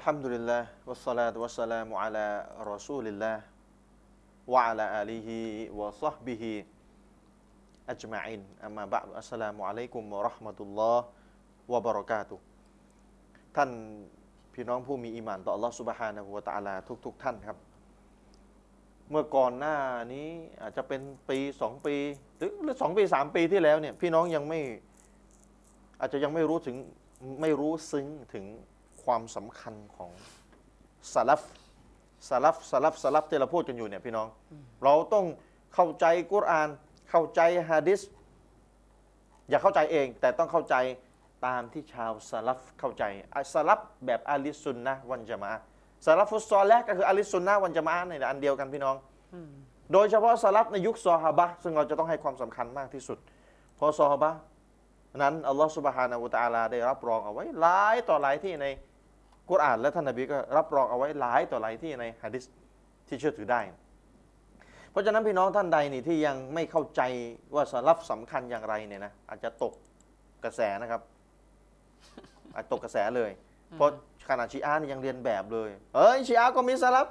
อัลฮัมดุลิลลาห์วัสสลาตุวัสสลามุอะลารอซูลิลลาห์วะอะลาอาลีฮิวะซอฮบิฮิอัจมาอินอัมมาบะดอัสสลามุอะลัยกุมวะเราะห์มะตุลลอฮ์วะบะเราะกาตุท่านพี่น้องผู้มีอีหมานต่อ Allah Subhanahu wa Ta'ala ทุก ๆ ท่านครับ เมื่อก่อนหน้านี้อาจจะเป็นปีสองปีหรือสองปีสามปีที่แล้วเนี่ยพี่น้องยังไม่อาจจะยังไม่รู้ถึงไม่รู้ซึ้งถึง ความสำคัญของสลับสลับสลับสลับที่เราพูดกันอยู่เนี่ยพี่น้อง เราต้องเข้าใจกุรอาน เข้าใจฮะดิษอย่าเข้าใจเอง แต่ต้องเข้าใจตามที่ชาวสลับเข้าใจอะสลับแบบอาลิสซุนนะห์วันจะมาอะห์สลับฟุตซอลแรกก็คืออาลิสซุนนะห์วันจะมาอะห์ในยอันเดียวกันพี่น้อง โดยเฉพาะสลับในยุคซอฮาบะห์ซึ่งเราจะต้องให้ความสำคัญมากที่สุดเพราะซอฮาบะห์นั้นอัลลอฮฺสุบฮานาอูตะอาลาได้รับรองเอาไว้หลายต่อหลายที่ใน กุรอานและท่านนบีก็รับรองเอาไว้หลายต่อหลายที่ในฮะดิษที่เชื่อถือได้ เพราะฉะนั้นพี่น้องท่านใดนี่ที่ยังไม่เข้าใจว่าสลับสำคัญอย่างไรเนี่ยนะอาจจะตกกระแสนะครับ อาจตกกระแสเลย เพราะขนาดชีอะห์นี่ยังเรียนแบบเลย เอ้ยชีอะห์ก็มีสลับ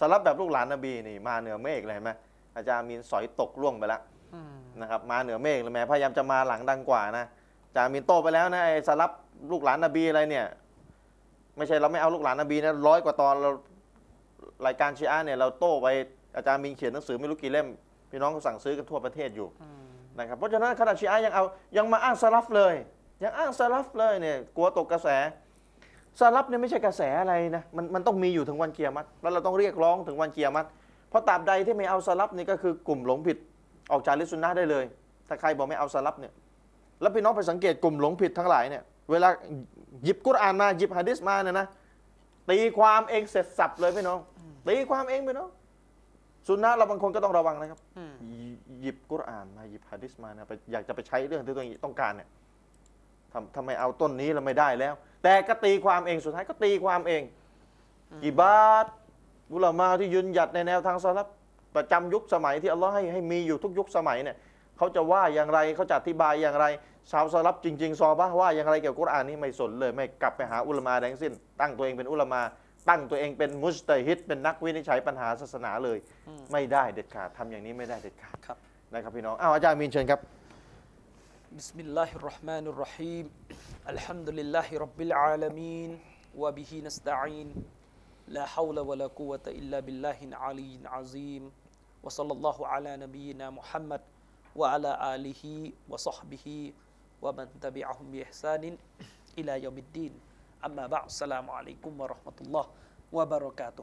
สลับแบบลูกหลานนบีนี่ มาเหนือเมฆเลยเห็นไหมอาจารย์มีนสอยตกล่วงไปแล้วนะครับ มาเหนือเมฆเลยแม้พยายามจะมาหลังดังกว่านะจามินโตไปแล้วนะไอ้สลับลูกหลานนบีอะไรเนี่ย ไม่ใช่เราไม่เอาลูกหลานนบีนะร้อยกว่าตอนเรารายการชีอะห์เนี่ยเราโต้ไปอาจารย์มีนเขียนหนังสือไม่รู้กี่เล่ม พี่น้องก็สั่งซื้อกันทั่วประเทศอยู่นะครับเพราะฉะนั้นขนาดชีอะห์ยังเอายังมาอ้างสลับเลย ยังอ้างสลับเลยเนี่ยกลัวตกกระแสสลับเนี่ยไม่ใช่กระแสอะไรนะมันมันต้องมีอยู่ถึงวันเกียรมัดแล้วเราต้องเรียกร้องถึงวันเกียรมัดเพราะตราบใดที่ไม่เอาสลับนี่ก็คือกลุ่มหลงผิดออกจากลิสซุนนะห์ได้เลย ถ้าใครบอกไม่เอาสลับเนี่ยแล้วพี่น้องไปสังเกตกลุ่มหลงผิดทั้งหลายเนี่ย เวลาหยิบกุรอานมาหยิบฮะดิษมาเนี่ยนะตีความเองเสร็จสับเลยพี่น้อง ตีความเองพี่น้องสุนนะเราบางคนก็ต้องระวังนะครับ หยิบกุรอานมาหยิบฮะดิษมานะไปอยากจะไปใช้เรื่องที่ตัวเองต้องการเนี่ยทำทำไมเอาต้นนี้เราไม่ได้แล้ว แต่ก็ตีความเองสุดท้ายก็ตีความเองอิบาดอุลามาที่ยืนหยัดในแนวทางสลับประจำยุคสมัยที่อัลลอฮ์ให้ให้มีอยู่ทุกยุคสมัยเนี่ย เขาจะว่าอย่างไรเขาจะอธิบายอย่างไร ชาวสลับจริง ๆ ซอบะว่าอย่างไรเกี่ยวกับกุรอานนี่ไม่สนเลย ไม่กลับไปหาอุลมาแดงสิ้น ตั้งตัวเองเป็นอุลมา ตั้งตัวเองเป็นมุสตฮิตเป็นนักวินิจฉัยปัญหาศาสนาเลย ไม่ได้เด็ดขาดทำอย่างนี้ไม่ได้เด็ดขาดนะครับพี่น้องอ้าวอาจารย์มีนเชิญครับ بسم الله الرحمن الرحيم الحمد لله رب العالمين وبه نستعين لا حول ولا قوة إلا بالله العلي العظيم وصلى الله على نبينا محمد وعلى آله وصحبه ومن อฮบิฮิวะมันตะบิอะฮุมบิอิฮซานินอิลายอมิดดีนอัมมาบะสลามอะ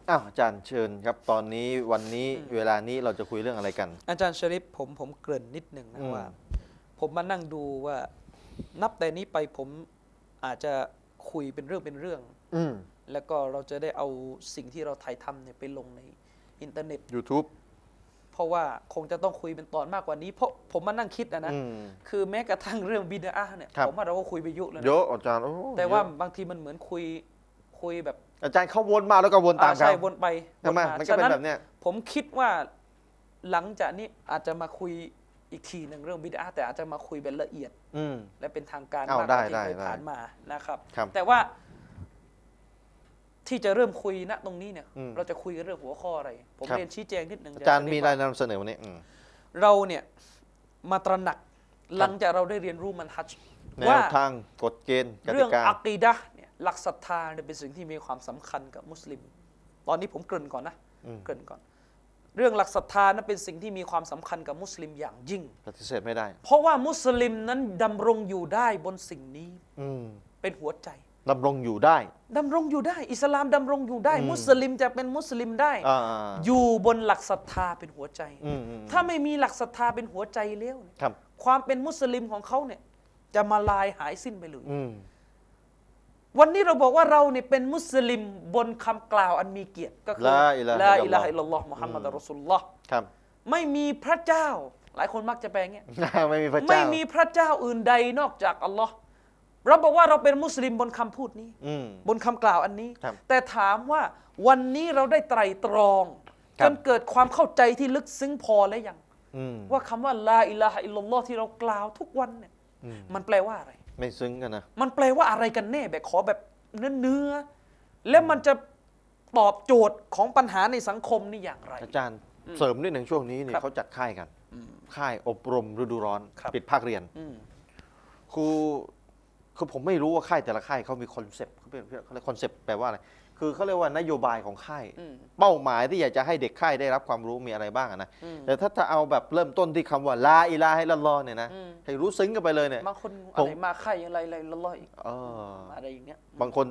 อ้าวอาจารย์เชิญครับตอนนี้วันนี้เวลานี้เราจะคุยเรื่องอะไรกัน อาจารย์ชริปผมผมเกริ่นนิดหนึ่งนะอืม ว่า ผมมานั่งดูว่า นับแต่นี้ไปผมอาจจะคุยเป็นเรื่องเป็นเรื่อง อืแล้วก็เราจะได้เอาสิ่งที่เราถ่ายทำเนี่ยไปลงในอินเทอร์เน็ต YouTube ราะว่าคงจะต้องคุยเป็นตอนมากกว่านี้ เพราะผมมานั่งคิดนะนะอืมคือแม้กระทั่งเรื่องบิดาเนี่ยครับผมว่าเราก็คุยไปเยอะแล้วเยนะอะอาจารย์โอ้แต่ว่าเยอะบางทีมันเหมือนคุยคุยแบบ อาจารย์เขาวนมาแล้วก็วนตามอ่าใช่เขาวนไปวทำไมนมันก็ฉะเป็นแบบเนี้ยผมคิดว่าหลังจากนี้อาจจะมาคุยอีกทีหนึ่งเรื่องบิดาแต่อาจจะมาคุยเป็นละเอียดอืมและเป็นทางการเอามากกได้ว่าที่ได้เคยได้ผ่านมานะครับครับแต่ว่า ที่จะเริ่มคุยณตรงนี้เนี่ย อืม เราจะคุยกันเรื่องหัวข้ออะไร ผมครับเรียนชี้แจงนิดหนึ่งอาจารย์มีจะอะไรได้ว่นำเสนอวันนี้อืม เราเนี่ยมาตระหนัก หลังจากเราได้เรียนรู้มันฮัจญ์แนว่าวทางกฎเกณฑ์กเรื่ติองกา อักีดะห์เนี่ยหลักศรัทธาเนี่ยเป็นสิ่งที่มีความสำคัญกับมุสลิม ตอนนี้ผมเกริ่นก่อนนะอืม เกริ่นก่อน เรื่องหลักศรัทธานั้นเป็นสิ่งที่มีความสำคัญกับมุสลิมอย่างยิ่ง ปฏิเสธไม่ได้ เพราะว่ามุสลิมนั้นดำรงอยู่ได้บนสิ่งนี้อืมเป็นหัวใจ ดำรงอยู่ได้ดำรงอยู่ได้ อิสลามดำรงอยู่ได้อืมมุสลิมจะเป็นมุสลิมได้ อ่าอยู่บนหลักศรัทธาเป็นหัวใจ อืมอืมถ้าไม่มีหลักศรัทธาเป็นหัวใจแล้วเนี่ยครับ ความเป็นมุสลิมของเขาเนี่ยจะมาลายหายสิ้นไปเลย อืม วันนี้เราบอกว่าเราเนี่ยเป็นมุสลิมบนคำกล่าวอันมีเกียรติก็คือลาอิลาฮะลาอิอิลลาลัฮะลอิลลอฮ์ลัลลอฮ์มุฮัมมัดอืม รอสุลลอฮ์ครับ ไม่มีพระเจ้า หลายคนมักจะแปลงเงี้ย ไม่มีพระไม่เจ้ามีพระเจ้าอื่นใดนอกจากอัลลอฮ์ เราบอกว่าเราเป็นมุสลิมบนคำพูดนี้ อืม บนคำกล่าวอันนี้ ครับ แต่ถามว่าวันนี้เราได้ไตรตรองครัจบนเกิดความเข้าใจที่ลึกซึ้งพอแล้วยัง อืมว่าคำว่าลาอิลาฮะอิลลัลลอฮ์ที่เรากล่าวทุกวันเนี่ย อืมมันแปลว่าอะไร ไม่ซึ้งกันนะมันแปลว่าอะไรกันแน่แบบขอแบบเนื้อเนื้อแล้วมันจะตอบโจทย์ของปัญหาในสังคมนี่อย่างไร อาจารย์เสริมนิดหนึ่งช่วงนี้เนี่ยครับเขาจัดค่ายกัน ค่ายอบรมฤดูร้อน ครับ ปิดภาคเรียน อืมคือ คือผมไม่รู้ว่าค่ายแต่ละค่ายเขามีคอนเซปต์เขาเป็นเขาเรียกคอนเซปต์แปลว่าอะไรคือเขาเรียกว่านโยบายของค่าย อืม เป้าหมายที่อยากจะให้เด็กค่ายได้รับความรู้มีอะไรบ้างอะนะอืม แต่ถ้าจะเอาแบบเริ่มต้นที่คำว่าลาอิลาให้ละลอฮ์เนี่ยนะอืม ให้รู้ซึ้งกันไปเลยเนี่ย บางคนผอะมไรมาไข่อะไรอะไรละล่อยเออ อะไรอย่างเงี้ย บางคน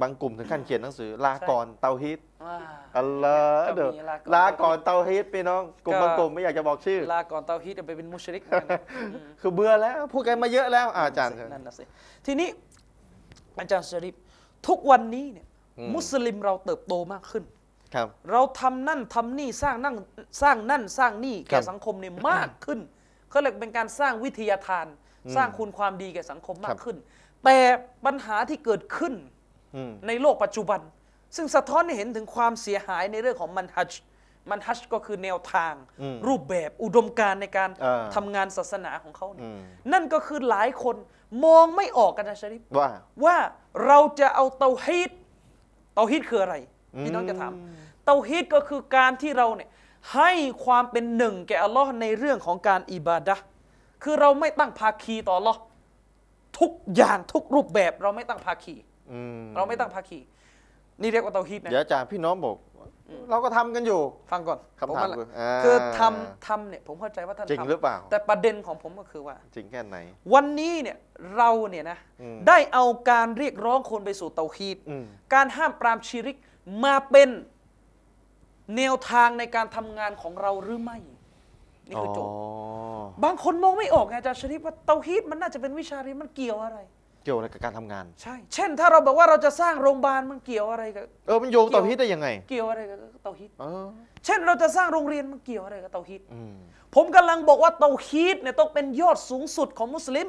บางกลุ่มถึงขั้นเขียนหนังสือ ลาก่อนเตาฮีตอ่าอัลลอฮ์ก็เด้อมีลาก่อนลาก่อนเตาฮีตพี่น้องกลุ่มก็บางกลุ่มไม่อยากจะบอกชื่อ ลาก่อนเตาฮีดไปเป็นมุชริกเหมือนกันอืมคือเบื่อแล้วพูดกันมาเยอะแล้วอาอาจารย์ นั่นนะสิทีนี้อาจารย์ชริปทุกวันนี้เนี่ยอืม มุสลิมเราเติบโตมากขึ้น ครับ เราทำนั่นทำนี่สร้างนั่นสร้างนั่นสร้างนี่ครัแก่บสังคมเนี่ยมากขึ้นเขาเรียกเป็นการสร้างวิทยาทาน สร้างคุณความดีแก่สังคมมาครักบ ขึ้น แต่ปัญหาที่เกิดขึ้นอืม ในโลกปัจจุบัน ซึ่งสะท้อนให้เห็นถึงความเสียหายในเรื่องของมันฮัจญ์มันฮัจญ์ก็คือแนวทางอืมรูปแบบอุดมการณ์ในการเออทำงานศาสนาของเขาเนี่ยอืมนั่นก็คือหลายคนมองไม่ออกกันนะชริฟว่าว่าเราจะเอาเตาฮีดเตาฮีดคืออะไรพี่น้องจะถามอืมเตาฮีดก็คือการที่เราเนี่ยให้ความเป็นหนึ่งแก่อัลลอฮ์ในเรื่องของการอิบาดะห์คือเราไม่ตั้งภาคีต่ออัลลอฮ์ทุกอย่างทุกรูปแบบเราไม่ตั้งภาคีอืม เราไม่ตั้งภาคีนี่เรียกว่าเตาฮีดนะเดี๋ยวอาจารย์พี่น้องบอกเราก็ทำกันอยู่ ฟังก่อนคำถามผคือว่าอ่าคือทำทำเนี่ยผมเข้าใจว่าท่านจริงทำหรือเปล่า แต่ประเด็นของผมก็คือว่า จริงแค่ไหน วันนี้เนี่ยเราเนี่ยนะอืมได้เอาการเรียกร้องคนไปสู่เตาฮีดอืมการห้ามปรามชิริกมาเป็นแนวทางในการทำงานของเราหรือไม่ นี่คือโจทย์บางคนมองไม่ออกไงอาจารย์ชริปว่าเตาฮีดมันน่าจะเป็นวิชาเรียนมันเกี่ยวอะไร เกี่ยวอะไรกับการทำงาน ใช่ เช่นถ้าเราบอกว่าเราจะสร้างโรงพยาบาลมันเกี่ยวอะไรกับ เออมันโยงต่อพิษได้ยังไง เกี่ยวอะไรกับเตาฮีดเออเช่นเราจะสร้างโรงเรียนมันเกี่ยวอะไรกับเตาฮีดอืมผมกำลังบอกว่าเตาฮีดเนี่ยต้องเป็นยอดสูงสุดของมุสลิม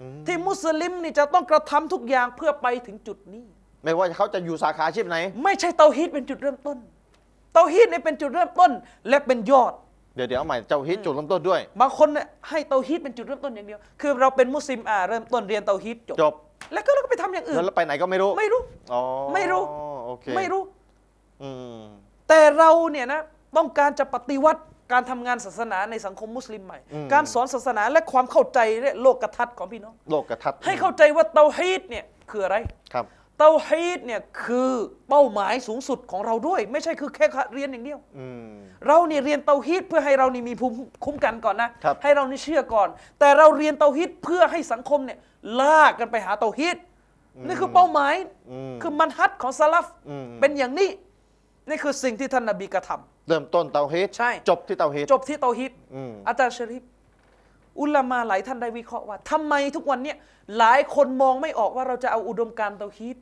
อืมที่มุสลิมนี่จะต้องกระทำทุกอย่างเพื่อไปถึงจุดนี้ ไม่ว่าเขาจะอยู่สาขาอาชีพไหน ไม่ใช่เตาฮีดเป็นจุดเริ่มต้น เตาฮีดเนี่ยเป็นจุดเริ่มต้น และเป็นยอด เดี๋ยวเดี๋ยวเอาใหม่เจ้าฮิตจุดเริ่มต้นด้วย บางคนเนี่ยให้เตาฮีดเป็นจุดเริ่มต้นอย่างเดียว คือเราเป็นมุสลิมอ่าเริ่มต้นเรียนเตาฮีดจบ จบแล้วก็เราก็ไปทำอย่างอื่น แล้วไปไหนก็ไม่รู้ไม่รู้ อ๋อไม่รู้ โอเคไม่รู้ อืมแต่เราเนี่ยนะต้องการจะปฏิวัติการทำงานศาสนาในสังคมมุสลิมใหม่ การสอนศาสนาและความเข้าใจและโลกทัศน์ของพี่น้อง โลกกระทัดให้เข้าใจว่าเตาฮีดเนี่ยคืออะไร ครับ เตาฮีดเนี่ยคือเป้าหมายสูงสุดของเราด้วย ไม่ใช่คือแค่เรียนอย่างเดียวอืมเราเนี่ยเรียนเตาฮีดเพื่อให้เรานี่มีภูมิคุ้มกันก่อนนะครับให้เรานี่เชื่อก่อน แต่เราเรียนเตาฮีดเพื่อให้สังคมเนี่ยลากกันไปหาเตาฮีดนี่คือเป้าหมายอืมคือมันฮัดของซาลฟอืมเป็นอย่างนี้ นี่คือสิ่งที่ท่านนบีกระทำเริ่มต้นเตาฮิตใช่จบที่เตาฮิตจบที่เตาฮีดอืมอาจารย์ชริฟอุลามาหลายท่านได้วิเคราะห์ว่าทำไมทุกวันเนี่ยหลายคนมองไม่ออกว่าเราจะเอาอุดมการณ์เตาฮีด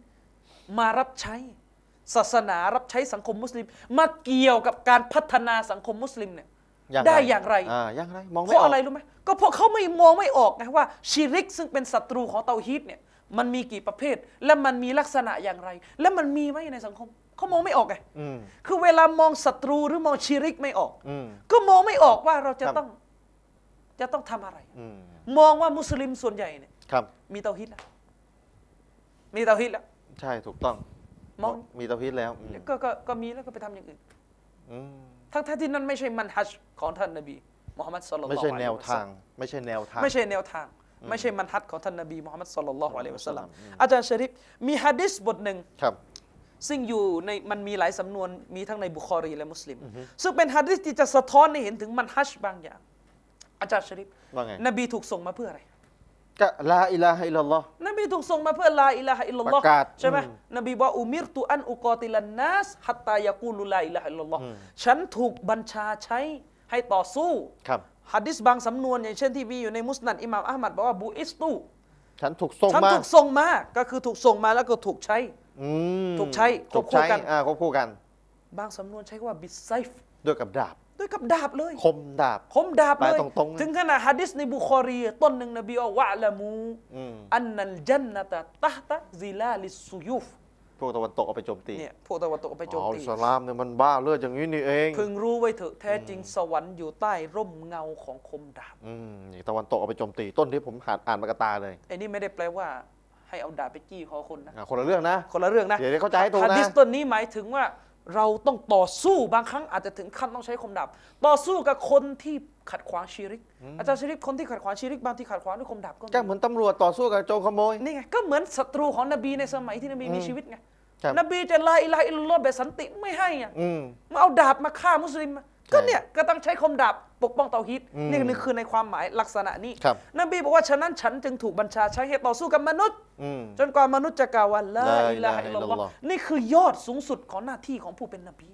มารับใช้ ศาสนารับใช้สังคมมุสลิม มาเกี่ยวกับการพัฒนาสังคมมุสลิมเนี่ยได้อย่างไรอ่าอย่างไรมองเพไม่อราะอกอะไรรู้ไหมก็เพราะเขาไม่มองไม่ออกไงว่าชิริกซึ่งเป็นศัตรูของเตาฮีดเนี่ยมันมีกี่ประเภท และมันมีลักษณะอย่างไร และมันมีไหมในสังคมเขามองไม่ออกไงอืมคือเวลามองศัตรูหรือมองชิริกไม่ออกอืมก็มองไม่ออกว่าเราจะครับต้องจะต้องทำอะไรอืมมองว่ามุสลิมส่วนใหญ่เนี่ยครับมีเตาฮีดแล้วมีเตาฮีดแล้ว ใช่ถูกต้องมอง มีเตาฮิตแล้วอืมก็ก็ก็มีแล้วก็ไปทำอย่างอื่น อืมทั้งๆที่นั่นไม่ใช่มันฮัจญ์ของท่านนบีมุฮัมมัดศ็อลลัลลอไม่ฮุใช่อะลัยแนฮิววะซัลทาลังมไม่ใช่แนวทาง ไม่ใช่แนวทาง ไม่ใช่มันฮัดของท่านนบีมุฮัมมัดศ็อลลัลลอฮุอะลัยฮิวะสัลลัมอืม อาจารย์ชะริฟมีฮะดิษบทหนึ่ง ครับ ซึ่งอยู่ในมันมีหลายสำนวนมีทั้งในบุคอรีและมุสลิม ซึ่งเป็นฮะดิษที่จะสะท้อนให้เห็นถึงมันฮัจญ์บางอย่าง อาจารย์ชะริฟว่าไง นบีถูกส่งมาเพื่ออะไร ก็ลาอิลาฮะอิลลัลลอฮ์นบีถูกส่งมาเพื่อลาอิลาฮะอิลลัลลอฮ์ประกาศใช่ไหมอืมนบีบอกอุมิรตุอันอุกอติลันนัสฮัตตายะกูลุลาอิลาฮะอิลลัลลอฮ์อืมฉันถูกบัญชาใช้ให้ต่อสู้ครับฮะดิษบางสำนวนอย่างเช่นที่มีอยู่ในมุสนัดอิหม่ามอะห์มัดบอกว่าบูอิสตูฉันถูกส่งฉันมาถูกส่งมาก็คือถูกส่งมาแล้วก็ถูกใช้อืมถูกใช้ควถูบกคู่ใช้กันอ่าควบคู่กัน บางสำนวนใช้คำว่าบิสไซฟ์ด้วยกับดาบ ด้วยกับดาบเลย คมดาบ คมดาบเลยแปลตรงๆนะถึงขนาดฮะดิษในบุคอรีต้นหนึ่งนบีว่าวะละมูอืมอันนัลจันนตะตะตะซิลาลิสซุยุฟพวกตะวันตกเอาไปโจมตีเนี่ยพวกตะวันตกเอาไปโจมอ๋อตีอิสลามเนี่ยมันบ้าเลือดอย่างนี้นี่เองพึงรู้ไว้เถอะแท้จริงสวรรค์อยู่ใต้ร่มเงาของคมดาบอืมนี่ตะวันตกเอาไปโจมตี ต้นที่ผมอ่านอ่านมากระตาเลยไอ้นี่ไม่ได้แปลว่า ให้เอาดาบไปจี้คอคนนะอะคนละเรื่องนะคนละเรื่องนะเดี๋ยวเข้าใจให้ถูกฮะนะดิษต้นนี้หมายถึงว่า เราต้องต่อสู้บางครั้งอาจจะถึงขั้นต้องใช้คมดาบต่อสู้กับคนที่ขัดขวางชีริก อาจารย์ชริปคนที่ขัดขวางชีริกบางที่ขัดขวางด้วยคมดาบก็มีก็เหมือนตำรวจต่อสู้กับโจรขโมยนี่ไงก็เหมือนศัตรูของนบีในสมัยที่นบีมีชีวิตไงครับนบีจะลาอิลาฮะอิลลัลลอฮ์แบบสันติไม่ให้อะอืมมาเอาดาบมาฆ่ามุสลิมอะ ก็ใช่เนี่ยก็ต้องใช้คมดาบปกป้องเตาฮิดอืมนี่นี่คือในความหมายลักษณะนี้ครับ นบีบอกว่าฉะนั้นฉันจึงถูกบัญชาใช้ให้ต่อสู้กับมนุษย์ อืม จนกว่ามนุษย์จะกล่าวว่าลาลาอิอิลาลาฮะฮะอิอิลลลัลัลลลอลฮ์อฮ์นี่คือยอดสูงสุดของหน้าที่ของผู้เป็นนบี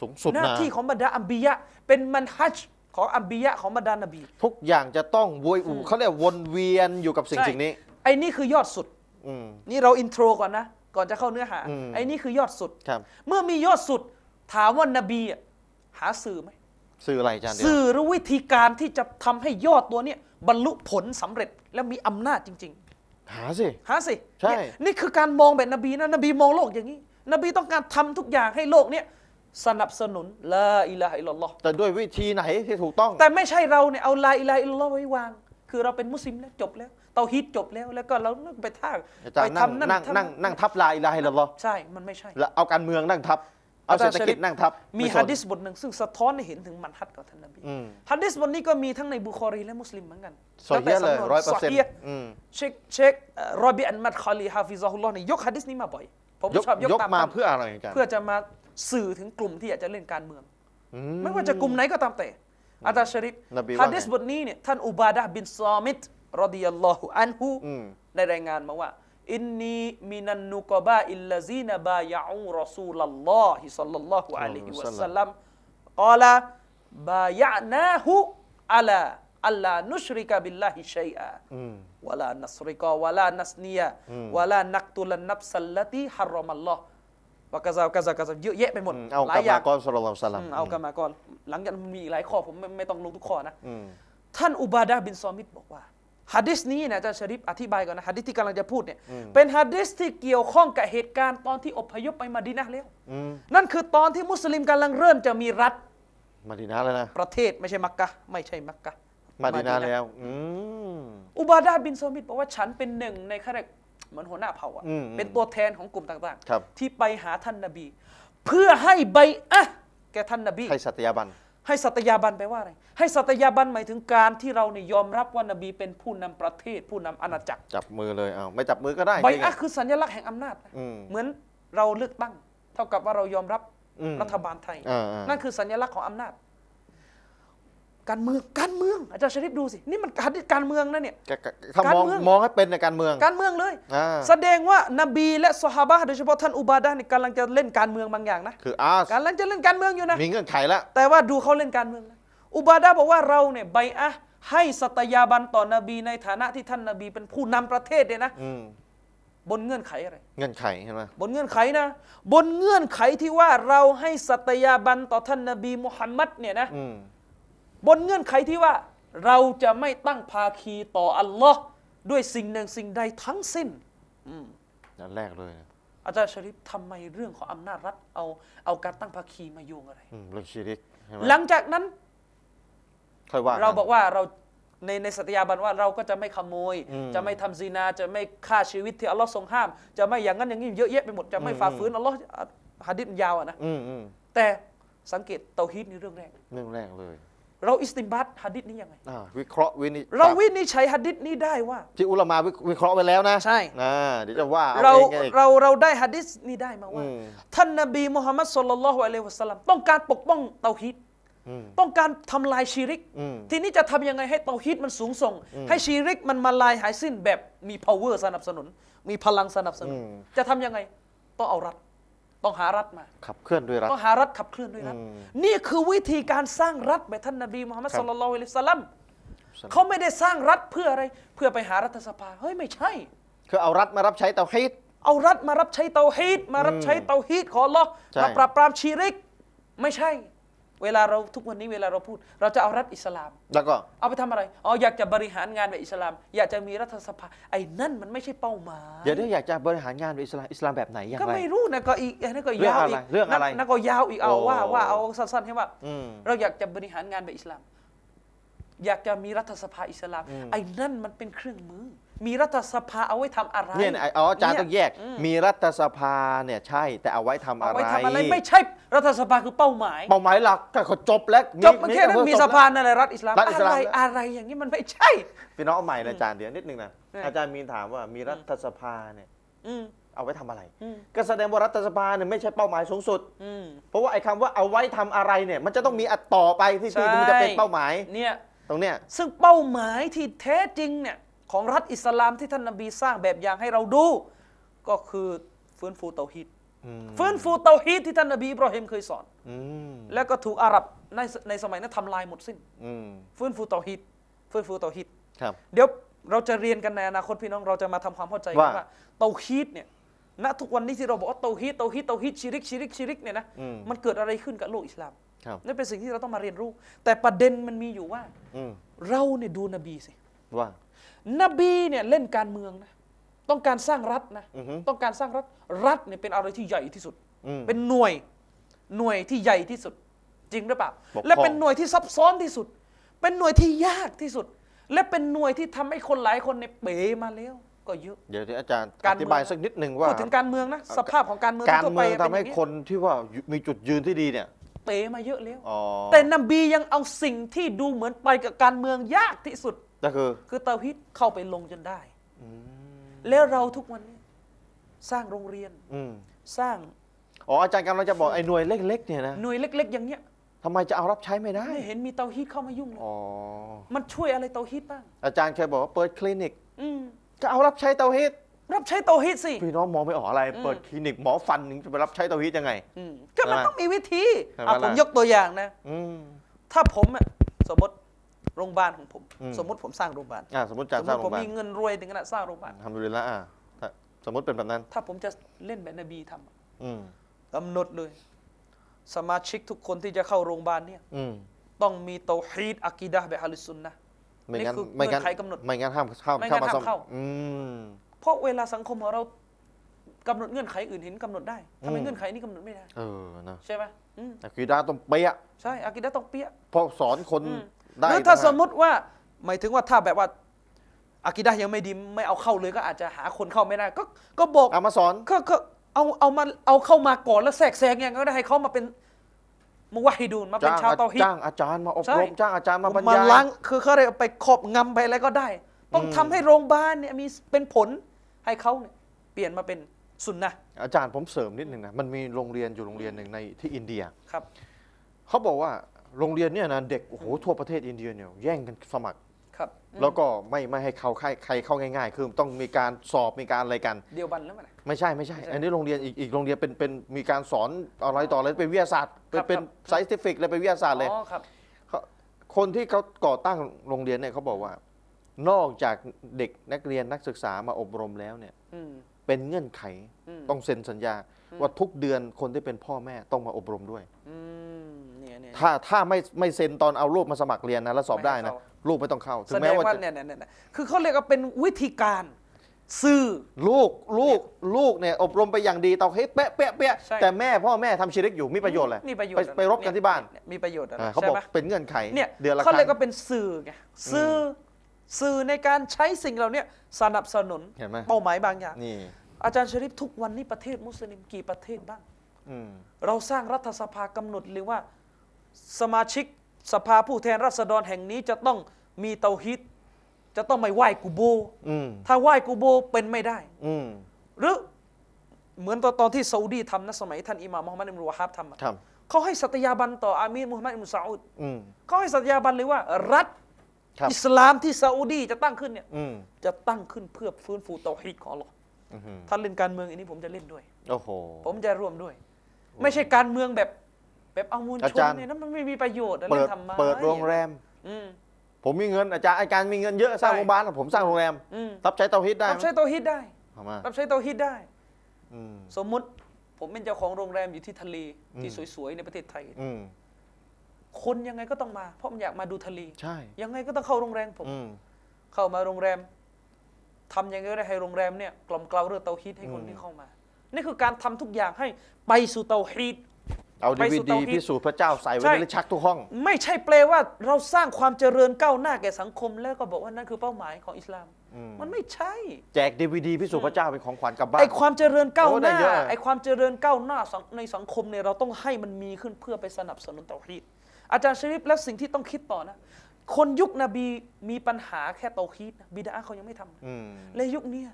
สูงสุดหน้านะที่ของบรรดาอัมบียะเป็นมันฮัจญ์ของอัมบียะของบรรดานบีทุกอย่างจะต้องวยอูเขาเรียกวนเวียนอยู่กับสิ่งใช่สิ่งนี้ ไอ้นี่คือยอดสุด อืม นี่เราอินโทรก่อนนะ ก่อนจะเข้าเนื้อหา อืม ไอ้นี่คือยอดสุด ครับ เมื่อมียอดสุดถามว่านบีอะ หาสื่อไหมสื่ออะไรอาจารย์เดียวสื่อหรือวิธีการที่จะทำให้ยอดตัวเนี้ยบรรลุผลสำเร็จและมีอำนาจจริงหาสิๆหาสิใช่ เนี่ยนี่คือการมองแบบนบีนะนบีมองโลกอย่างนี้ นบีต้องการทำทุกอย่างให้โลกเนี้ยสนับสนุนลาอิลาฮะอิลลัลลอฮ์แต่ด้วยวิธีไหนที่ถูกต้อง แต่ไม่ใช่เราเนี่ยเอาลาอิลาฮะอิลลัลลอฮ์ไว้วาง คือเราเป็นมุสลิมแล้วจบแล้ว เตาฮีดจบแล้วแล้วก็เราไปท่าอาจารไปย์นั่งทำนั่นนั่งทำนั่งนั่งทับลาอิลาฮิลลัลลอฮ์ใช่ มันไม่ใช่ แล้วเอาการเมืองนั่งทับ เอาอาจารย์เศรษฐกิจชะริฟนั่งทับมีไสนฮะดิษบทหนึ่งซึ่งสะท้อนให้เห็นถึงมันฮัดกับท่านนบีอืมฮะดิษบทนี้ก็มีทั้งในบุคอรีและมุสลิมเหมือนกันสอยเยอะเลยแล้วแต่สำนวนร้อยเปอร์เซ็นต์ซฮีฮ์อืมเชคเชคเอ่อรอบิอันมัดคอลีฮาฟิซะฮุลลอฮ์เนี่ยยกฮะดิษนี้มาบ่อยผมยกชอบยกยกตามมาท่านเพื่ออะไรอาจารย์เพื่อจะมาสื่อถึงกลุ่มที่อยากจะเล่นการเมืองอืไม่ว่าจะกลุ่มไหนก็ตามแต่อาจารย์ชริฟนบีว่าไงฮะดิษบทนี้เนี่ยท่านอุบาดะห์บินซอมิตรอดิยัลลอฮุอันฮุอืมได้รายงานมาว่า อินนีมินันนุกบาอิลลาซีนบายะอูรอซูลัลลอฮิซัลลัลลอฮุอะลัยฮิวะสัลลัมกอลาบายะนาฮุอะลาอัลลานุชริกะบิลลาฮิชัยอาอืมวะลานัสริกะวะลานัสเนียวะลานักตุลันนับสัลลตีฮารรอมัลลอฮ์วะกะซากะซากะซาเยอะแยะไปหมดอืมเอาหลากลัยบอย่ามางก่อนสุลลัลลอฮุอะลัยฮิวะสัลลัมอืมเอากลับมาก่อนหลังจากนั้นมีอีกหลายข้อผมไม่ไม่ต้องลงทุกข้อนะอืมท่านอุบาดะห์บินซอมิตบอกว่า ฮะดิษนี้นะอาจารย์ชริฟอธิบายก่อนนะฮะดิษที่กำลังจะพูดเนี่ยเป็นฮะดิษที่เกี่ยวข้องกับเหตุการณ์ตอนที่อพยพไปมาดีนะห์แล้วอืมนั่นคือตอนที่มุสลิมกำลังเริ่มจะมีรัฐมาดีนาแล้วนะประเทศไม่ใช่มักกะฮ์ไม่ใช่มักกะฮ์มาดีนาะห์แล้วอืมอุบาดะห์บินซอมิตบอกว่าฉันเป็นหนึ่งในข้าราชเหมือนหัวหน้าเผ่าอะอืมเป็นตัวแทนของกลุ่มต่างครับที่ไปหาท่านนบี เพื่อให้ใบอะห์แก่ท่านนบีให้สัตยาบัน ให้สัตยาบันแปลว่าอะไร ให้สัตยาบันหมายถึงการที่เราเนี่ยยอมรับว่านบีเป็นผู้นำประเทศ ผู้นำอาณาจักร จับมือเลยเอาไม่จับมือก็ได้ใบจริงๆอะอะห์คือสัญลักษณ์แห่งอำนาจนะอืมเหมือนเราเลือกตั้ง เท่ากับว่าเรายอมรับอืมรัฐบาลไทยอ่าๆนั่นคือสัญลักษณ์ของอำนาจ การเมืองการเมืองอาจารย์ชริปดูสินี่มันการการเมืองนะเนี่ยกะกะถ้ามองการเมืองมองให้เป็นในการเมือง การเมืองเลยอ่าแสดงว่านบีและสหาบะห์โดยเฉพาะท่านอุบาดะห์นี่กำลังจะเล่นการเมืองบางอย่างนะคืออาสกำลังจะเล่นการเมืองอยู่นะมีเงื่อนไขแล้วแต่ว่าดูเขาเล่นการเมืองนะอุบาดะห์บอกว่าเราเนี่ยใบอะห์ให้สัตยาบันต่อนบีในฐานะที่ท่านนบีเป็นผู้นำประเทศเนี่ยนะอืมบนเงื่อนไขอะไร เงื่อนไขใช่ไหมบนเงื่อนไขนะ บนเงื่อนไขที่ว่าเราให้สัตยาบันต่อท่านนบีมุฮัมมัดเนี่ยนะอืม บนเงื่อนไขที่ว่าเราจะไม่ตั้งภาคีต่ออัลลอฮ์ด้วยสิ่งหนึ่งสิ่งใดทั้งสิ้นนั่นแรกเลยนะอาจารย์ชริฟทำไมเรื่องของอำนาจรัฐเอาเอาการตั้งภาคีมาโยงอะไรอืมเรื่องชีริกใช่ไหมหลังจากนั้นค่อยว่าเรานบอกว่าเราในในสัตยาบันว่าเราก็จะไม่ขโมยอืมจะไม่ทำซีนา จะไม่ฆ่าชีวิตที่อัลลอฮ์ทรงห้าม จะไม่อย่างนั้นอย่างนี้เยอะแยะไปหมดจะไม่อืมฝ่าฝืนอัลลอฮ์ฮะดิษมันยาวอะนะอืมอืมแต่สังเกตเตาฮีดนี่เรื่องแรกเรื่องแรกเลย เราอิสติมบัตฮะดิษนี้ยังไงอ่าวิเคราะห์วินิจเราวินิจฉัยฮะดิษนี้ได้ว่า ที่อุลามาวิวิเคราะห์ไว้แล้วนะใช่ อ่าเดี๋ยวจะว่าเอาเราเองไงเราเราได้ฮะดิษนี้ได้มาว่า อืม ท่านนบีมุฮัมมัดสุลลัลลอฮุอะลัยฮิวะสัลลัมต้องการปกป้องเตาฮีดอืม ต้องการทำลายชีริก อืม ทีนี้จะทำยังไงให้เตาฮีดมันสูงส่ง ให้ชีริกมันมาลายหายสิ้นแบบมี power สนับสนุน มีพลังสนับสนุน อืม จะทำยังไงต้องเอารัฐ ต้องหารัฐมา ขับเคลื่อนด้วยรัฐ ต้องหารัฐขับเคลื่อนด้วยรัฐ อืมนี่คือวิธีการสร้างรัฐแบบท่านนบีมุฮัมมัดครับ สุลลัลลอฮุอะลัยฮิวะสัลลัมเขาไม่ได้สร้างรัฐเพื่ออะไร เพื่อไปหารัฐสภา เฮ้ยไม่ใช่ คือเอารัฐมารับใช้เตาฮีด เอารัฐมารับใช้เตาฮีดมารับใช้เตาฮีดของอัลลอฮ์ใช่ มาปราบปรามชีริก ไม่ใช่ เวลาเราทุกวันนี้เวลาเราพูด เราจะเอารัฐอิสลาม แล้วก็ เอาไปทำอะไรอ๋ออยากจะบริหารงานแบบอิสลาม อยากจะมีรัฐสภาไอ้นั่นมันไม่ใช่เป้าหมายเดี๋ยวเดี๋ยวอยากจะบริหารงานแบบอิสลามอิสลามแบบไหนอย่างก็ไรไม่รู้นะก็อีกนั่นก็เรื่องยาวอะไรอีกเรื่องอะไรนั่นนั่นก็ยาวอีกเอาโอ้ว่าว่าเอาสั้นๆให้ว่าอืมเราอยากจะบริหารงานแบบอิสลาม อยากจะมีรัฐสภาอิสลามอืมไอ้นั่นมันเป็นเครื่องมือ มีรัฐสภาเอาไว้ทำอะไรเนี่ยนะเอาอาจารย์เนี่ต้องแยก มีรัฐสภาเนี่ยใช่แต่เอาไว้ทำเอาอะไรไว้ทำอะไรไม่ใช่รัฐสภาคือเป้าหมาย เป้าหมายหลักก็เขาจบแล้วจบมันแค่นั้นมีสภานั่นแหละรัฐอิสลามรัฐอิสอะลามไรอะไรอย่างนี้มันไม่ใช่ พี่น้องเอาใหม่นะอาจารย์เดี๋ยวนิดนึงนะอืมอาจารย์มีนถามว่ามีรัฐสภาเนี่ยอืมเอาไว้ทำอะไร อืมก็แสดงว่ารัฐสภาเนี่ยไม่ใช่เป้าหมายสูงสุด อืม เพราะว่าไอ้คำว่าเอาไว้ทำอะไรเนี่ย มันจะต้องมีอัดต่อไปที่ที่ใช่ มันจะเป็นเป้าหมายเนี่ย ตรงเนี้ยซึ่งเป้าหมายที่แท้จริงเนี่ย ของรัฐอิสลามที่ท่านนบีสร้างแบบอย่างให้เราดู ก็คือฟื้นฟูเตาฮีดอืมฟื้นฟูเตาฮีดที่ท่านนบีอิบราฮิมเคยสอนอืมแล้วก็ถูกอาหรับในในสมัยนั้นทำลายหมดสิ้นอืมฟื้นฟูเตาฮีดฟื้นฟูเตาฮีดครับเดี๋ยวเราจะเรียนกันในอนาคตพี่น้องเราจะมาทำความเข้าใจกันว่าว่าเตาฮีดเนี่ยณทุกวันนี้ที่เราบอกว่าเตาฮีดเตาฮีดเตาฮีดชิริกชิริกชิริกเนี่ยนะอืมมันเกิดอะไรขึ้นกับโลกอิสลามครับนี่เป็นสิ่งที่เราต้องมาเรียนรู้ แต่ประเด็นมันมีอยู่ว่าอืมเราเนี่ยดูนบีสิว่า นบีเนี่ยเล่นการเมืองนะต้องการสร้างรัฐนะอือฮึ ต้องการสร้างรัฐรัฐเนี่ยเป็นอะไรที่ใหญ่ที่สุด อืม เป็นหน่วยหน่วยที่ใหญ่ที่สุด จริงหรือเปล่า ปกครอง และเป็นหน่วยที่ซับซ้อนที่สุด เป็นหน่วยที่ยากที่สุด และเป็นหน่วยที่ทำให้คนหลายคนในยเป๋มาแล้ว ก็เยอะ เดี๋ยวที่อาจารย์กาอรเมือง ธิบายสักนิดหนึ่งว่า พูดถึงการเมืองนะสภาพของการเมืองการทั่วไปเมืองทำให้เป็นย่างคนที่ว่ามีจุดยืนที่ดีเนี่ยเป๋มาเยอะแล้ว อ๋อแต่นบียังเอาสิ่งที่ดูเหมือนไปกับการเมืองยากที่สุด ก็คือคือเตาฮิดเข้าไปลงจนได้แล้วเราทุกวันนี้สร้างโรงเรียนอืมสร้างอ๋ออาจารย์กำลังจะบอกไอ้หน่วยเล็กๆเนี่ยนะหน่วยเล็ก ๆ อย่างเนี้ยทำไมจะเอารับใช้ไม่ได้ ไม่เห็นมีเตาฮีดเข้ามายุ่งเลยอ๋อ มันช่วยอะไรเตาฮีดบ้าง อาจารย์เคยบอกว่าเปิดคลินิก อืมก็เอารับใช้เตาฮีดรับใช้เตาฮีดสิ พี่น้องมองไม่ออกอะไรเปิดคลินิกหมอฟันถึงจะไปรับใช้เตาฮีดยังไง อืมก็มันใช่ไหมต้องมีวิธีใช่ไหมอะผมล่ะ ยกตัวอย่างนะ อืมถ้าผมอะสมมติ โรงพยาบาลของผม อืม สมมติผมสร้างโรงพยาบาลอ่าสมมติอาจารสย์มสมร้างติโรผงมพยาบาลมีเงินรวยถึงขนาดสร้างโรงพยาบาล ทำดูเลยละอ่าถ้าสมมติเป็นแบบนั้น ถ้าผมจะเล่นแบบนบีทำอะอืมกำหนดเลย สมาชิกทุกคนที่จะเข้าโรงพยาบาลเนี่ย อืมต้องมีเตาฮีดอะกีดะห์แบบฮะลิสซุนนะห์ ไม่งั้นนี่คือไม่งั้นเงื่อนไขกำหนดไม่งั้นห้ามเข้าไม่งั้นเข้ามาห้ามซ่อมเข้า อืม เพราะเวลาสังคมของเรากำหนดเงื่อนไขอื่นเห็นกำหนดได้ทำไมอืม เงื่อนไขนี้กำหนดไม่ได้ เออนะใช่ไหมอืมแต่คือดาต้องเป๊ะใช่อากิดะห์ต้องเปี้ยเพราะสอนคนอืมได้ หรือถ้าต่งหกสมมุติว่าหมายถึงว่าถ้าแบบว่าอากิดะห์ยังไม่ดีไม่เอาเข้าเลยก็อาจจะหาคนเข้าไม่ได้ ก็ก็บอกเอามาสอนก็ก็เอาเอามาเอาเข้ามาก่อนแล้วแทรกแซงอย่างก็ได้ให้เขามาเป็นมุวะฮิดูนมาเป็นจ้างชาวเตาฮิดจ้างอาจารย์มาอบใช่รมจ้างอาจารย์มาบรรมายายล้างคือเขาเรียกไปขอบงำไปอะไรก็ได้ ต้องอืมทำให้โรงพยาบาลเนี่ยมีเป็นผลให้เขาเนี่ยเปลี่ยนมาเป็นสุนนะห์อาจารย์ผมเสริมนิดหนึ่งนะมันมีโรงเรียนอยู่โรงเรียนหนึ่งในที่อินเดียครับเขาบอกว่า โรงเรียนเนี่ยนะเด็กโอ้โหทั่วประเทศอินเดียเนี่ยแย่งกันสมัคร ครับอืมแล้วก็ไม่ไม่ให้เขาใครใครเข้าง่ายๆ คือต้องมีการสอบมีการอะไรกัน เดียวบันแล้วมั้ย ไม่ใช่ไม่ใช่ไม่ใช่อันนี้โรงเรียนอีกอีกโรงเรียนเป็นเป็นมีการสอนอะไรต่ออะไรเป็นวิทยาศาสตร์ เป็นครับเป็นครับ ไซติฟิกเลยเป็นวิทยาศาสตร์เลย อ๋อครับเขาคนที่เขาก่อตั้งโรงเรียนเนี่ยเขาบอกว่า นอกจากเด็กนักเรียนนักศึกษามาอบรมแล้วเนี่ยอืมเป็นเงื่อนไขอืมต้องเซ็นสัญญาว่าทุกเดือนคนที่เป็นพ่อแม่ต้องมาอบรมด้วย อืมเนี่ยเนี่ย ถ้าถ้าไม่ไม่เซ็นตอนเอาลูกมาสมัครเรียนนะแล้วสอบได้นะไม่ให้เข้ลูกไม่ต้องเข้าถึแสงดแม้งว่าว่าจะเนี่ยเนี่ยเนี่ยคือเขาเรียกว่าเป็นวิธีการสื่อ ลูกลูกลูกเนี่ยอบรมไปอย่างดีเตาเฮ้ยเป๊ะเป๊ะเป๊ะใช่ แต่แม่พ่อแม่ทำชีริกอยู่มีประโยชน์อะไรมีประโยชไปน์ไปรบกันที่บ้านเยมีประโยชน์อะไรอ่าเขาใช่บอกไหมเป็นเงื่อนไขเนี่ยเดือนละคเขารั้เรียงกว่าเป็นสื่อไงสื่ออสื่อในการใช้สิ่งเหล่านี้สนับสนุนเห็นไหม เป้าหมายบางอย่าง นี่อาจารย์ชริปทุกวันนี้ประเทศมุสลิมกี่ประเทศบ้าง อืมเราสร้างรัฐสภากำหนดเลยว่า สมาชิกสภาผู้แทนราษฎรแห่งนี้จะต้องมีเตาฮิดจะต้องไม่ไหว้กูโบ อืมถ้าไหว้กูโบเป็นไม่ได้ อืมหรือเหมือนตอนตอนที่ซาอุดีทำนะสมัยท่านอิหม่ามมุฮัมมัดอิบนุวะฮับทำอะครับ เขาให้สัตยาบันต่ออามีรมุฮัมมัดอิบนุซาอุดอืม เขาให้สัตยาบันเลยว่า รัฐครับ อิสลามที่ซาอุดีจะตั้งขึ้นเนี่ยอืมจะตั้งขึ้นเพื่อฟื้นฟูเตาฮีดของอัลลอฮ์อื้อหือท่านเล่นการเมืองอันนี้ผมจะเล่นด้วย โอ้โห ผมจะร่วมด้วย ไม่ใช่การเมืองแบบ แบบเอามวลอาชจานรย์ เนี่ยนั้นมันไม่มีประโยชน์อะเปิเล่ดนทำไมเปิดโรงแรม อืม ผมมีเงินอาจารย์อาจารย์มีเงินเยอะสร้างใช่ โรงพยาบาลผมสร้างโรงแรมอืมรับใช้เตาฮิตได้รับไหมใช้เตาฮีดได้ เอามารับใช้เตาฮีดได้ อืม สมมุติผมเป็นเจ้าของโรงแรมอยู่ที่ทะเลที่อืมสวยๆในประเทศไทย อืมคนยังไงก็ต้องมา เพราะมันอยากมาดูทะเลใช่ยังไงก็ต้องเข้าโรงแรมผม อืม เข้ามาโรงแรมทำยังไงก็ได้ให้โรงแรมเนี่ยกล่อมเกลาเรื่องเตาฮีดให้คนอืม ที่เข้ามา นี่คือการทำทุกอย่างให้ไปสู่เตาฮีด เอาไปดีสู่วีดีเตาฮีดพิสูจน์พระเจ้าใส่ไว้ใช่ ในลิ้นชักทุกห้อง ไม่ใช่แปลว่าเราสร้างความเจริญก้าวหน้าแก่สังคม แล้วก็บอกว่านั่นคือเป้าหมายของอิสลามออืม มันไม่ใช่ แจกดีวดีพิสูจน์พระเจ้าเป็นของขวัญกลับบ้าน ไอความเจริญก้าวโอ้หได้น้าเยอะ ไอความเจริญก้าวหน้าสังในสังคมเนี่ยเราต้องให้มันมีขึ้นเพื่อไปสนับสนุนเตาฮีดอาจารย์ชริปและสิ่งที่ต้องคิดต่อนะ คนยุคนบีมีปัญหาแค่เตาฮีดนะบิดาเขายังไม่ทำอืม และยุคเนี้ย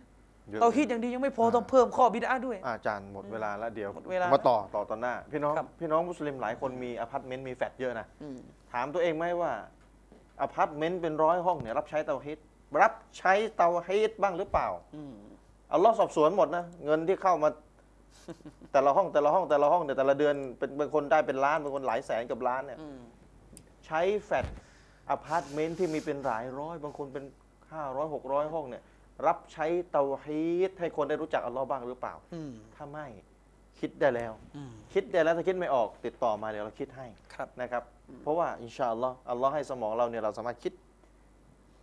เยอะเตาฮีดอย่างเดียวยังไม่พอต้องเพิ่มข้อบิดาด้วยอาจารย์หมดเวลาแล้วเดี๋ยวหมดเวลามาต่อต่อตอนหน้า พี่น้องครับ พี่น้องมุสลิมหลายคนมีอพาร์ตเมนต์มีแฟลตเยอะนะ อืมถามตัวเองไหมว่าอพาร์ตเมนต์เป็นร้อยห้องเนี่ยรับใช้เตาฮีดรับใช้เตาฮีดบ้างหรือเปล่า อืมอัลลอฮ์สอบสวนหมดนะเงินที่เข้ามา แต่ละห้องแต่ละห้องแต่ละห้องเนี่ยแต่ละเดือนเป็นบางคนได้เป็นล้านบางคนหลายแสนกับล้านเนี่ยอืมใช้แฟลตอพาร์ตเมนต์ที่มีเป็นหลายร้อย บางคนเป็นห้าร้อยหกร้อยห้องเนี่ย รับใช้เตาฮีดให้คนได้รู้จักอัลลอฮ์บ้างหรือเปล่า อืมถ้าไม่คิดได้แล้ว อืม คิดได้แล้วถ้าคิดไม่ออกติดต่อมาเดี๋ยวเราคิดให้ครับ นะครับ เพราะว่าอินชาอัลลอฮ์อัลลอฮ์ให้สมองเราเนี่ยเราสามารถคิด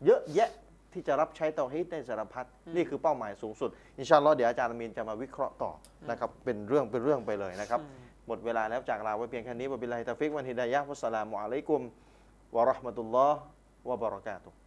เยอะแยะที่จะรับใช้เตาฮีดได้สารพัดนี่คือเป้าหมายสูงสุดอินชาอัลลอฮ์เดี๋ยวอาจารย์อามีนจะมาวิเคราะห์ต่อนะครับเป็นเรื่องเป็นเรื่องไปเลยนะครับ หมดเวลาแล้วจากลาไว้เพียงแค่นี้วะบิลลาฮิตาฟิกวันฮิดายะฮ์วัสสลามุอะลัยกุมวะเราะห์มะตุลลอฮ์วะบะเราะกาตุฮ์